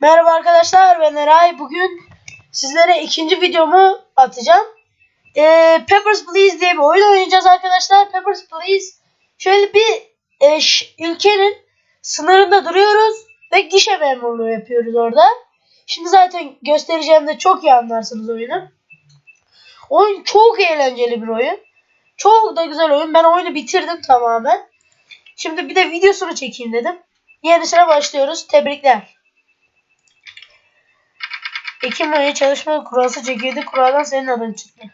Merhaba arkadaşlar ben Eray. Bugün sizlere ikinci videomu atacağım. Ee, Peppers Please diye bir oyun oynayacağız arkadaşlar. Peppers Please şöyle bir e, ülkenin sınırında duruyoruz ve gişe memurluğu yapıyoruz orada. Şimdi zaten göstereceğimde çok iyi anlarsınız oyunu. Oyun çok eğlenceli bir oyun. Çok da güzel oyun. Ben oyunu bitirdim tamamen. Şimdi bir de videosunu çekeyim dedim. Yenisine başlıyoruz. Tebrikler. Ekim ayı çalışma kurası çekildi. Kuraldan senin adın çıktı.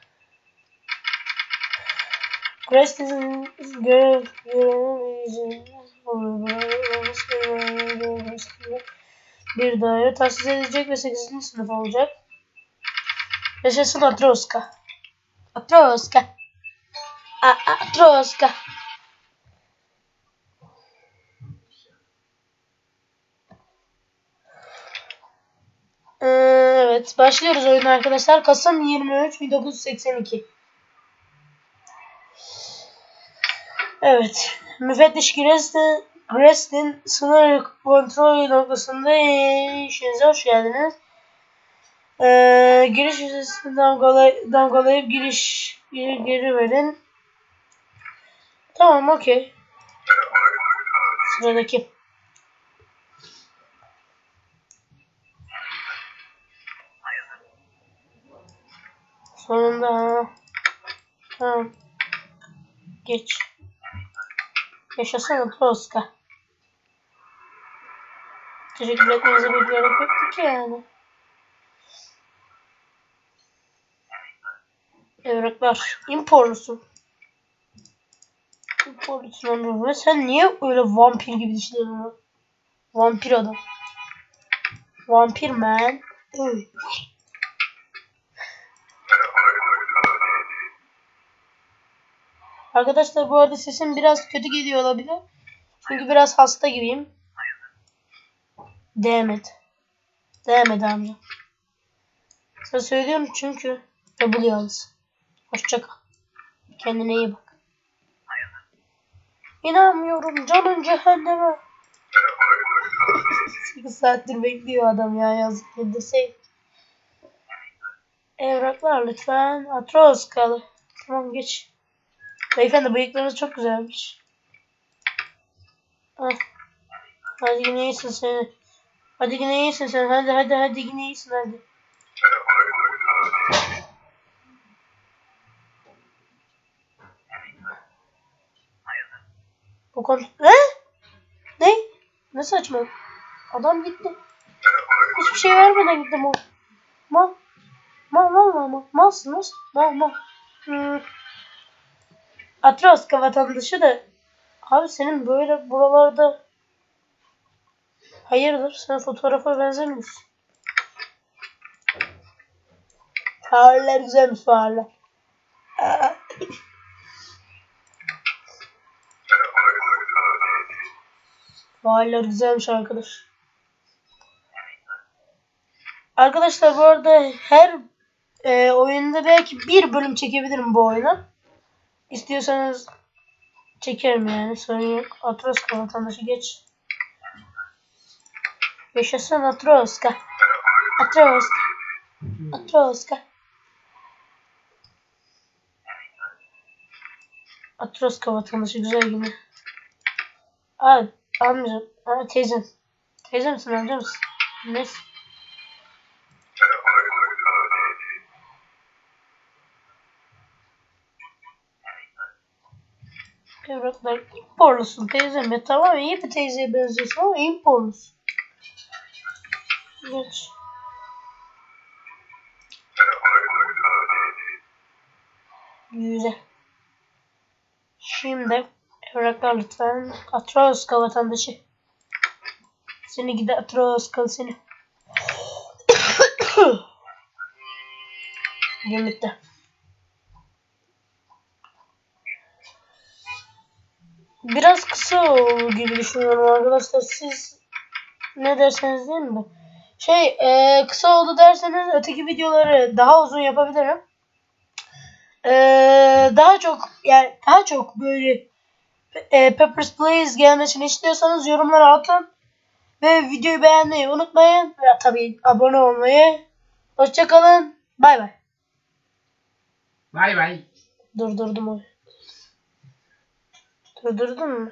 Preston'ın görev bir daire tahsis edilecek ve 8. sınıf olacak. Yaşasın Atroska. Atroska. A Atroska. Ee, evet başlıyoruz oyuna arkadaşlar. Kasım 23 1982. Evet. Müfettiş Grestin, Grestin sınır kontrol noktasında işinize hoş geldiniz. Ee, giriş vizesini damgalay damgalayıp giriş geri, geri verin. Tamam okey. Sıradaki. Sonunda ha. Tamam. Geç. Yaşasana Tosca. Teşekkür etmenize bir gerek yoktu ki yani. Evraklar. Imporlusun. Imporlusun onu. Ve sen niye öyle vampir gibi düşünüyorsun? Vampir adam. Vampir man. Üy. Arkadaşlar bu arada sesim biraz kötü geliyor olabilir. Çünkü biraz hasta gibiyim. Demet. Demet amca. Sana söylüyorum çünkü double yalnız. Hoşça kal. Kendine iyi bak. İnanmıyorum canın cehenneme. 8 saattir bekliyor adam ya yazık deseydim. Evraklar lütfen. Atros kalı. Tamam geç. Beyefendi bıyıklarınız çok güzelmiş. Ah. Hadi yine iyisin sen. Hadi yine iyisin sen. Hadi hadi hadi yine iyisin hadi. Bu konu... Ne? Ne? Ne saçma? Adam gitti. Hiçbir şey vermeden gitti mal. Mal. Mal mal mal mal. Malsın malsın. Mal mal. Hmm. Atroska vatandaşı da abi senin böyle buralarda hayırdır sen fotoğrafa benzemiyorsun. Fareler güzelmiş fareler. Fareler güzelmiş arkadaş. Arkadaşlar bu arada her e, oyunda belki bir bölüm çekebilirim bu oyunu. İstiyorsanız çekerim yani sorun yok. Atroska vatandaşı geç. Yaşasın Atroska. Atroska. Atroska. Atroska vatandaşı güzel gibi. Abi amcam. Aa, teyzem. Teyze misin amca mısın? Neyse. Evraklar imporlusun teyzem ya tamam iyi bir teyzeye benziyorsun ama imporlusun. Geç. Güzel. Şimdi evraklar lütfen. Atroska vatandaşı. Seni gide Atroska seni. Gün Biraz kısa olur gibi düşünüyorum arkadaşlar. Siz ne derseniz değil mi? Şey e, kısa oldu derseniz öteki videoları daha uzun yapabilirim. E, daha çok yani daha çok böyle e, Peppers Please gelmesini istiyorsanız yorumlara atın. Ve videoyu beğenmeyi unutmayın. Ve tabii abone olmayı. Hoşçakalın. Bay bay. Bay bay. Durdurdum onu. Durdurdun mu?